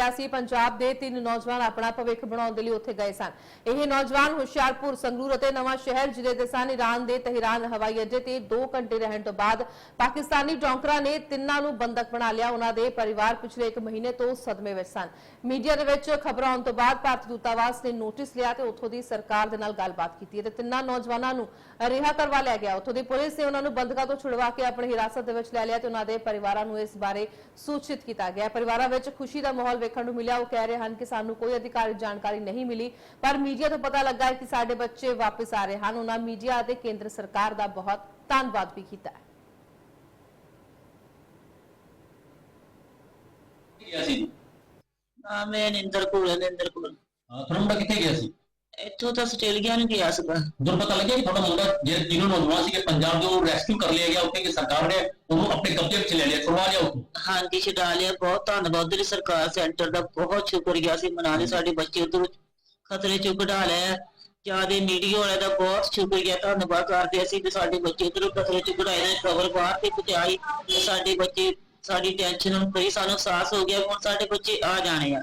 ਗਿਆ ਸੀ, ਪੰਜਾਬ ਦੇ ਤਿੰਨ ਨੌਜਵਾਨ ਆਪਣਾ ਭਵਿੱਖ ਬਣਾਉਣ ਦੇ ਲਈ ਉੱਥੇ ਗਏ ਸਨ। ਇਹ ਨੌਜਵਾਨ ਹੁਸ਼ਿਆਰਪੁਰ, ਸੰਗਰੂਰ ਅਤੇ ਨਵਾਂ ਸ਼ਹਿਰ ਜ਼ਿਲ੍ਹੇ ਦੇ ਸਨ। ਈਰਾਨ ਦੇ ਤਹਿਰਾਨ ਹਵਾਈ ਅੱਡੇ ਤੇ 2 ਘੰਟੇ ਰਹਿਣ ਤੋਂ ਬਾਅਦ ਪਾਕਿਸਤਾਨੀ ਡੌਂਕਰਾਂ ਨੇ ਤਿੰਨਾਂ ਨੂੰ ਬੰਦਕ ਬਣਾ ਲਿਆ। ਉਹਨਾਂ ਦੇ ਪਰਿਵਾਰ ਪਿਛਲੇ 1 ਮਹੀਨੇ ਤੋਂ ਸਦਮੇ ਵਿੱਚ ਸਨ। ਮੀਡੀਆ ਦੇ ਵਿੱਚ ਖਬਰਾਂ ਆਉਣ ਤੋਂ ਬਾਅਦ ਭਾਰਤੀ ਦੂਤਾਵਾਸ ਨੇ ਨੋਟਿਸ ਲਿਆ ਤੇ ਉੱਥੋਂ ਦੀ ਸਰਕਾਰ ਦੇ ਨਾਲ ਗੱਲਬਾਤ ਕੀਤੀ ਤੇ ਤਿੰਨਾਂ ਨੌਜਵਾਨਾਂ ਨੂੰ ਰਿਹਾ ਕਰਵਾ ਲਿਆ ਗਿਆ। ਉੱਥੋਂ ਦੀ ਪੁਲਿਸ ਨੇ ਉਹਨਾਂ ਨੂੰ ਬੰਦਕਾਂ ਤੋਂ ਛੁਡਵਾ ਕੇ ਆਪਣੀ ਹਿਰਾਸਤ ਦੇ ਵਿੱਚ ਲੈ ਲਿਆ ਤੇ ਉਹਨਾਂ ਦੇ ਪਰਿਵਾਰਾਂ ਨੂੰ ਇਸ ਬਾਰੇ ਸੂਚਿਤ ਕੀਤਾ ਗਿਆ। ਪਰਿਵਾਰਾਂ ਵਿੱਚ ਖੁਸ਼ੀ ਦਾ ਮਾਹੌਲ ਵੇਖਣ ਨੂੰ ਮਿਲਿਆ ਉਹ ਕਹਿ ਰਹੇ ਹਨ ਕਿ ਸਾਨੂੰ ਕੋਈ ਅਧਿਕਾਰੀ ਜਾਣਕਾਰੀ ਨਹੀਂ ਮਿਲੀ ਪਰ ਮੀਡੀਆ ਤੋਂ ਪਤਾ ਲੱਗਾ ਹੈ ਕਿ ਸਾਡੇ ਬੱਚੇ ਵਾਪਸ ਆ ਰਹੇ ਹਨ। ਉਹਨਾਂ ਮੀਡੀਆ ਅਤੇ ਕੇਂਦਰ ਸਰਕਾਰ ਦਾ ਬਹੁਤ ਧੰਨਵਾਦ ਵੀ ਕੀਤਾ ਹੈ। ਗਿਆ ਸੀ? ਹਾਂ ਮੈਂ ਨਿੰਦਰ ਕੋਲ ਨਿੰਦਰ ਕੋਲ ਹਾਂ, ਮੁੰਡਾ ਕਿੱਥੇ ਗਿਆ ਸੀ? ਇੱਥੋਂ ਤਾਂ ਆਸਟ੍ਰੇਲੀਆ ਨੂੰ ਗਿਆ ਸੀਗਾ। ਜਦੋਂ ਪਤਾ ਲੱਗਿਆ ਕਿ ਤੁਹਾਡਾ ਮੁੰਡਾ ਜਿਹੜੇ ਤਿੰਨੋਂ ਨੌਜਵਾਨ ਸੀਗੇ ਪੰਜਾਬ ਤੋਂ ਰੈਸਕਿਊ ਕਰ ਲਿਆ ਗਿਆ ਉੱਥੇ ਕਿ ਸਰਕਾਰ ਨੇ ਉਹਨੂੰ ਆਪਣੇ ਕਬਜ਼ੇ ਵਿੱਚ ਲੈ ਲਿਆ ਛੁਡਵਾ ਲਿਆ ਉੱਥੋਂ? ਹਾਂਜੀ ਛਡਾ ਲਿਆ। ਬਹੁਤ ਧੰਨਵਾਦ ਉਧਰ ਸਰਕਾਰ ਸੈਂਟਰ ਦਾ। ਬਹੁਤ ਸ਼ੁਕਰੀਆ ਸੀ ਮਨਾ ਲਈ ਸਾਡੇ ਬੱਚੇ ਉਧਰ ਖਤਰੇ ਚੋਂ ਕਢਾ ਲਿਆ ਜਿਆਦੇ ਮੀਡੀਆ ਵਾਲਿਆਂ ਦਾ ਬਹੁਤ ਸ਼ੁਕਰੀਆ ਧੰਨਵਾਦ ਕਰਦੇ ਅਸੀਂ ਵੀ ਸਾਡੇ ਬੱਚੇ ਉਧਰ ਖਤਰੇ ਚੋਂ ਕਢਾਏ ਨੇ ਖਬਰ ਬਾਹਰ ਤੇ ਪਹੁੰਚਾਈ ਸਾਡੇ ਬੱਚੇ ਸਾਡੀ ਟੈਨਸ਼ਨ ਨੂੰ ਕਈ ਸਾਨੂੰ ਅਹਿਸਾਸ ਹੋ ਗਿਆ ਹੁਣ ਸਾਡੇ ਬੱਚੇ ਆ ਜਾਣੇ ਆ।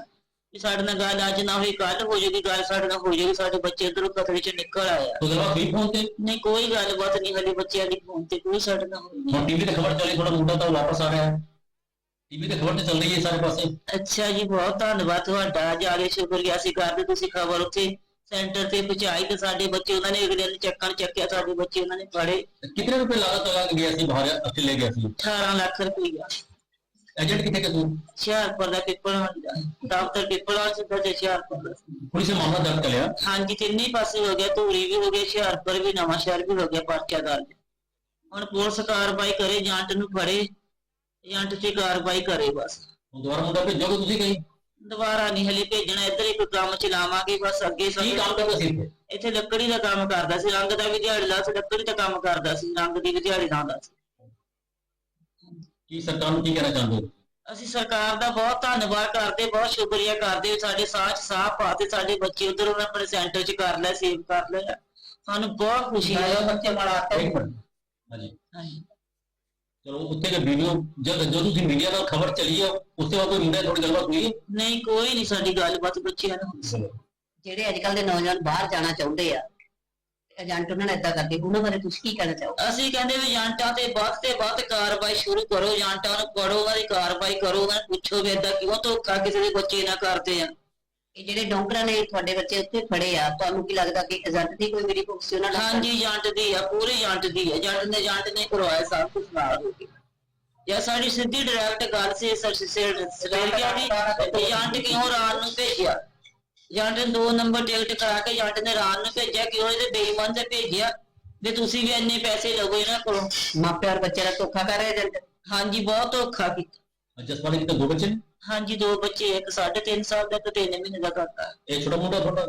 ਵੀ ਸਾਡੇ ਨਾਲ ਗੱਲ ਅੱਜ ਨਾ ਹੋਈ ਕੱਲ ਹੋ ਜਾਏਗੀ ਗੱਲ ਸਾਡੇ ਨਾਲ ਹੋ ਜਾਏਗੀ ਸਾਡੇ ਬੱਚੇ ਉਧਰ ਖਤਰੇ ਚੋਂ ਨਿਕਲ ਆਏ ਆ। ਉਹਦੇ ਬਾਅਦ ਵੀ ਫੋਨ ਤੇ? ਨਹੀਂ ਕੋਈ ਗੱਲਬਾਤ ਨਹੀਂ ਹਲੇ ਬੱਚਿਆਂ ਦੀ ਫੋਨ ਤੇ ਕੋਈ ਸਾਡੇ ਨਾਲ ਹੋਈ ਨਹੀਂ। ਹੁਣ ਟੀਵੀ ਤੇ ਖਬਰ ਚੱਲੀ ਤੁਹਾਡਾ ਮੁੰਡਾ ਤਾਂ ਵਾਪਸ ਆ ਰਿਹਾ ਹੈ ਟੀਵੀ ਤੇ ਖਬਰ ਤੇ ਚੱਲ ਰਹੀ ਹੈ ਸਾਰੇ ਪਾਸੇ। ਅੱਛਾ ਜੀ ਬਹੁਤ ਧੰਨਵਾਦ ਤੁਹਾਡਾ। ਜ਼ਿਆਦਾ ਸ਼ੁਕਰੀਆ ਅਸੀਂ ਕਰਦੇ ਤੁਸੀਂ ਖਬਰ ਉੱਥੇ। ਸੈਂਟਰ ਤੇ ਪਹੁੰਚਾਈ ਤੇ ਸਾਡੇ ਬੱਚੇ ਉਹਨਾਂ ਨੇ ਅਗਲੇ ਦਿਨ ਚੱਕਣ ਚੱਕਿਆ ਸਾਡੇ ਬੱਚੇ ਉਹਨਾਂ ਨੇ ਪੜੇ ਕਿੰਨੇ ਰੁਪਏ ਲਾਗਤ ਲਗਾ ਕੇ ਗਿਆ ਸੀ ਬਾਹਰ ਆਸਟ੍ਰੇਲੀਆ ਗਿਆ ਸੀ? 18 ਲੱਖ ਰੁਪਈਆ। ਏਜੰਟ ਕਿੱਥੇ ਕਿ ਤੂੰ ਹੁਸ਼ਿਆਰਪੁਰ ਦਾ ਪੇਪਰ ਦਫ਼ਤਰ ਪੇਪਰ ਆ ਸਿੱਧਾ ਤੇ ਹੁਸ਼ਿਆਰਪੁਰ ਦਾ। ਪੁਲਿਸ ਨੇ ਮਾਮਲਾ ਦਰਜ ਕਰ ਲਿਆ। ਹਾਂਜੀ ਤਿੰਨੇ ਪਾਸੇ ਹੋ ਗਿਆ ਧੂਰੀ ਵੀ ਹੋ ਗਿਆ ਹੁਸ਼ਿਆਰਪੁਰ ਵੀ ਨਵਾਂ ਸ਼ਹਿਰ ਵੀ ਹੋ ਗਿਆ ਪਰਚਾ ਦਰਜ। ਹੁਣ ਪੁਲਿਸ ਕਾਰਵਾਈ ਕਰੇ ਏਜੰਟ ਨੂੰ ਫੜੇ। ਏਜੰਟ ਤੇ ਕਾਰਵਾਈ ਕਰੇ ਬਸ। ਹੁਣ ਦੁਬਾਰਾ ਮੁੰਡਾ ਭੇਜੋਗੇ ਤੁਸੀਂ ਕਹੀਂ? ਦੁਬਾਰਾ ਨਹੀਂ ਹਲੇ ਭੇਜਣਾ ਇੱਧਰ ਹੀ ਕੋਈ ਕੰਮ ਚਲਾਵਾਂਗੇ ਬਸ ਅੱਗੇ ਕੀ ਕੰਮ ਕਰਦਾ ਸੀ ਇੱਥੇ? ਇੱਥੇ ਲੱਕੜੀ ਦਾ ਕੰਮ ਕਰਦਾ ਸੀ ਰੰਗ ਦਾ ਵੀ ਦਿਹਾੜੀ ਲਾ ਸੀ ਲੱਕੜੀ ਦਾ ਕੰਮ ਕਰਦਾ ਸੀ ਰੰਗ ਦੀ ਵੀ ਦਿਹਾੜੀ ਲਾਉਂਦਾ ਸੀ। ਕੀ ਸਰਕਾਰ ਨੂੰ ਕੀ ਕਹਿਣਾ ਚਾਹੁੰਦੇ ਹੋ? ਅਸੀਂ ਸਰਕਾਰ ਦਾ ਬਹੁਤ ਧੰਨਵਾਦ ਕਰਦੇ ਬਹੁਤ ਸ਼ੁਕਰੀਆ ਕਰਦੇ ਸਾਡੇ 'ਚ ਸਾਹ ਪਾਤੇ ਸਾਡੇ ਬੱਚੇ ਉਧਰ ਉਹਨਾਂ ਆਪਣੇ ਸੈਂਟਰ 'ਚ ਕਰ ਲਿਆ ਸੇਵ ਕਰ ਲਿਆ ਸਾਨੂੰ ਬਹੁਤ ਖੁਸ਼ੀ ਹੈ ਬੱਚੇ ਬੜਾ ਇੱਕ ਮਿੰਟ। ਹਾਂਜੀ। ਹਾਂਜੀ। ਚਲੋ ਉੱਥੇ ਦੇ ਵੀਡੀਓ ਜਦ ਜਦੋਂ ਤੁਸੀਂ ਮੀਡੀਆ ਨਾਲ ਖਬਰ ਚੱਲੀ ਹੈ ਉਸ ਤੋਂ ਬਾਅਦ ਕੋਈ ਮੁੰਡਾ ਥੋੜੀ ਗੱਲਬਾਤ ਹੋਈ? ਨਹੀਂ ਕੋਈ ਨਹੀਂ ਸਾਡੀ ਗੱਲਬਾਤ ਬੱਚਿਆਂ ਨੂੰ ਚਲੋ ਜਿਹੜੇ ਅੱਜ ਕੱਲ ਦੇ ਨੌਜਵਾਨ ਬਾਹਰ ਜਾਣਾ ਚਾਹੁੰਦੇ ਆ ਏਜੰਟ ਉਹਨਾਂ ਨਾਲ ਏਦਾਂ ਕਰਦੇ ਉਹਨਾਂ ਬਾਰੇ ਤੁਸੀਂ ਕੀ ਕਹਿਣਾ ਚਾਹੋਗੇ? ਅਸੀਂ ਕਹਿੰਦੇ ਵੀ ਏਜੰਟਾਂ ਤੇ ਵੱਧ ਤੇ ਵੱਧ ਕਾਰਵਾਈ ਸ਼ੁਰੂ ਕਰੋ। ਏਜੰਟਾਂ ਨੂੰ ਪੜੋ ਉਹਨਾਂ ਦੀ ਕਾਰਵਾਈ ਕਰੋ। ਉਹਨਾਂ ਨੂੰ ਪੁੱਛੋ ਵੀ ਏਦਾਂ ਕਿਉਂ ਧੋਖਾ ਕਿਸੇ ਦੇ ਬੱਚੇ ਨਾਲ ਕਰਦੇ ਆ। ਇਹ ਜਿਹੜੇ ਡੌਂਕਰਾਂ ਨੇ ਤੁਹਾਡੇ ਬੱਚੇ ਉੱਥੇ ਫੜੇ ਆ ਤੁਹਾਨੂੰ ਕੀ ਲੱਗਦਾ ਕਿ ਏਜੰਟ ਦੀ ਕੋਈ ਮੇਰੀ ਭੁਗਤ ਸੀ? ਉਹਨਾਂ ਨਾਲ ਹਾਂਜੀ ਏਜੰਟ ਦੀ ਆ ਪੂਰੀ ਏਜੰਟ ਦੀ ਆ। ਏਜੰਟ ਨੇ ਏਜੰਟ ਨੇ ਕਰਵਾਇਆ ਸਭ ਕੁਝ ਨਾਲ ਹੋ ਕੇ। ਜਾਂ ਸਾਡੀ ਸਿੱਧੀ ਡਾਇਰੈਕਟ ਗੱਲ ਸੀ ਸਰ ਸਟੇਡੀਆ ਦੀ ਏਜੰਟ ਕਿਉਂ ਰਾਨ ਨੂੰ ਭੇਜਿਆ? ਏਜੰਟ ਨੇ ਦੋ ਨੰਬਰ ਟਿਕਟ ਕਰਾ ਕੇ ਏਜੰਟ ਨੇ ਰਾਨ ਨੂੰ ਭੇਜਿਆ ਕਿਉਂ ਇਹਦੇ ਬੇਈਮਾਨ ਤੇ ਭੇਜਿਆ ਵੀ ਤੁਸੀਂ ਵੀ ਇੰਨੇ ਪੈਸੇ ਲਵੋ ਇਹਨਾਂ ਕੋਲੋਂ। ਮਾਪਿਆਂ ਔਰ ਬੱਚੇ ਦਾ ਧੋਖਾ ਕਰ ਰਿਹਾ ਏਜੰਟ ਹਾਂਜੀ ਬਹੁਤ ਧੋਖਾ ਕੀਤਾ। ਜਸਪਾਲ ਜੀ ਕਿਤੇ ਦੋ ਬੱਚੇ ਨੇ? ਹਾਂਜੀ ਦੋ ਬੱਚੇ ਇੱਕ 3.5 ਸਾਲ ਦਾ ਤੇ 3 ਮਹੀਨੇ ਦਾ ਕਾਕਾ ਇਹ ਛੋਟਾ ਮੁੰਡਾ ਤੁਹਾਡਾ?